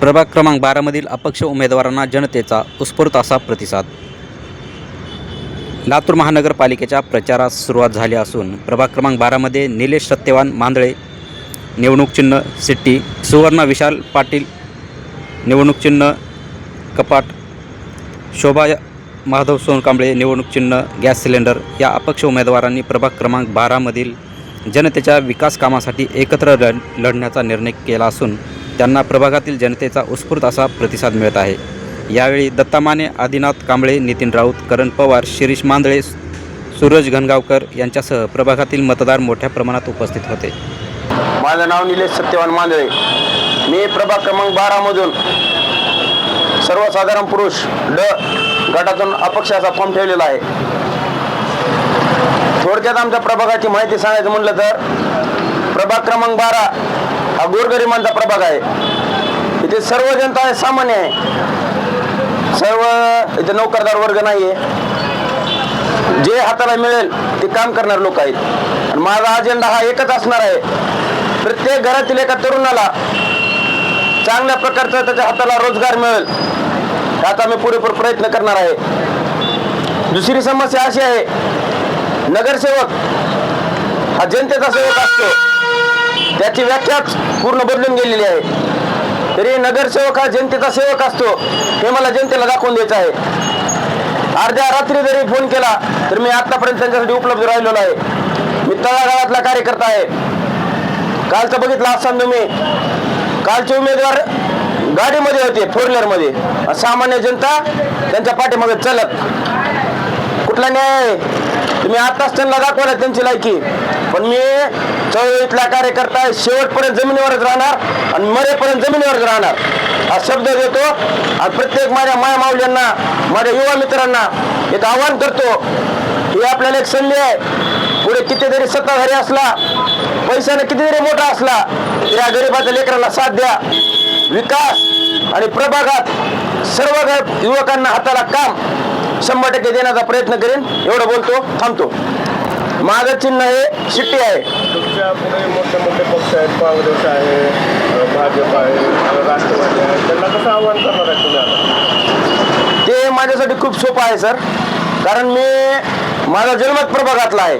प्रभाग क्रमांक बारामधील अपक्ष उमेदवारांना जनतेचा उत्स्फूर्त असा प्रतिसाद. लातूर महानगरपालिकेच्या प्रचारास सुरुवात झाली असून प्रभाग क्रमांक बारामध्ये निलेश सत्यवान मांदळे निवडणूक चिन्ह सिट्टी सुवर्ण विशाल पाटील निवडणूक चिन्ह कपाट शोभा माधव सोनकांबळे निवडणूक चिन्ह गॅस सिलेंडर या अपक्ष उमेदवारांनी प्रभाग क्रमांक बारामधील जनतेच्या विकास कामासाठी एकत्र लढ लढण्याचा निर्णय केला असून त्यांना प्रभागातील जनतेचा उत्स्फूर्त असा प्रतिसाद मिळत आहे. यावेळी दत्ता माने आदिनाथ कांबळे नितीन राऊत करण पवार शिरीष मांदळे सूरज घनगावकर यांच्यासह प्रभागातील मतदार मोठ्या प्रमाणात उपस्थित होते. माझं नाव निलेश सत्यवान मांदळे. मी प्रभाग क्रमांक बारामधून सर्वसाधारण पुरुष ड गटातून अपक्ष असा फॉर्म ठेवलेला आहे. थोडक्यात आमच्या प्रभागाची माहिती सांगायचं म्हटलं तर प्रभाग क्रमांक बारा हा गोरगरिबांचा प्रभाग आहे. इथे सर्व जनता सामान्य आहे. सर्व इथे नोकरदार वर्ग नाही आहे जे हाताला मिळेल ते काम करणारे लोक आहेत. आणि माझा अजेंडा हा एकच असणार आहे. प्रत्येक घरातील एका तरुणाला चांगल्या प्रकारचा त्याच्या हाताला रोजगार मिळेल याचा मी पुरेपूर प्रयत्न करणार आहे. दुसरी समस्या अशी आहे नगरसेवक हा जनतेचा सेवक असतो. त्याची व्याख्याच पूर्ण बदलून गेलेली आहे. तरी नगरसेवक हा जनतेचा सेवक असतो हे मला जनतेला दाखवून द्यायचं आहे. अर्ध्या रात्री जरी फोन केला तर मी आतापर्यंत त्यांच्यासाठी उपलब्ध राहिलेलो आहे. मी तळागाळातला कार्यकर्ता आहे. कालचं बघितलं असाल तुम्ही. कालचे उमेदवार गाडीमध्ये होते फोर व्हीलरमध्ये सामान्य जनता त्यांच्या पाठीमागे चलत. कुठला न्याय आहे? तुम्ही आताच त्यांना दाखवला त्यांची लायकी. पण मी चळवळीतला कार्यकर्ता शेवटपर्यंत जमिनीवरच राहणार आणि मरेपर्यंत जमिनीवरच राहणार. हा शब्द देतो आणि प्रत्येक माझ्या माया माऊल्यांना माझ्या युवा मित्रांना एक आव्हान करतो. ही आपल्याला एक संधी आहे. पुढे कितीतरी सत्ताधारी असला पैशाने कितीतरी मोठा असला या गरिबाच्या लेकराला साथ द्या. विकास आणि प्रभागात सर्व युवकांना हाताला काम. शंभर टक्के देण्याचा प्रयत्न करेन. एवढं बोलतो थांबतो. माझं चिन्ह हे शिट्टी आहे. तुमच्यापुढे मोठे मोठे पक्ष आहेत काँग्रेस आहे भाजप आहे राष्ट्रवादी आहे. त्यांना कसं आव्हान करणार आहे तुम्ही आता? ते माझ्यासाठी खूप सोपं आहे सर. कारण मी माझा जन्मच प्रभागातला आहे.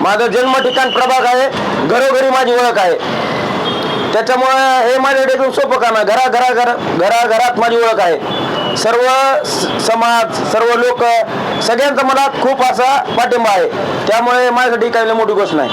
माझं जन्म ठिकाण प्रभाग आहे. घरोघरी माझी ओळख आहे. त्याच्यामुळे हे माझ्या एकदम सोपं काम आहे. घरा घरा घर घरा घरात माझी ओळख आहे. सर्व स- समाज सर्व लोक सगळ्यांचा मला खूप असा पाठिंबा आहे. त्यामुळे माझ्यासाठी काही मोठी गोष्ट नाही.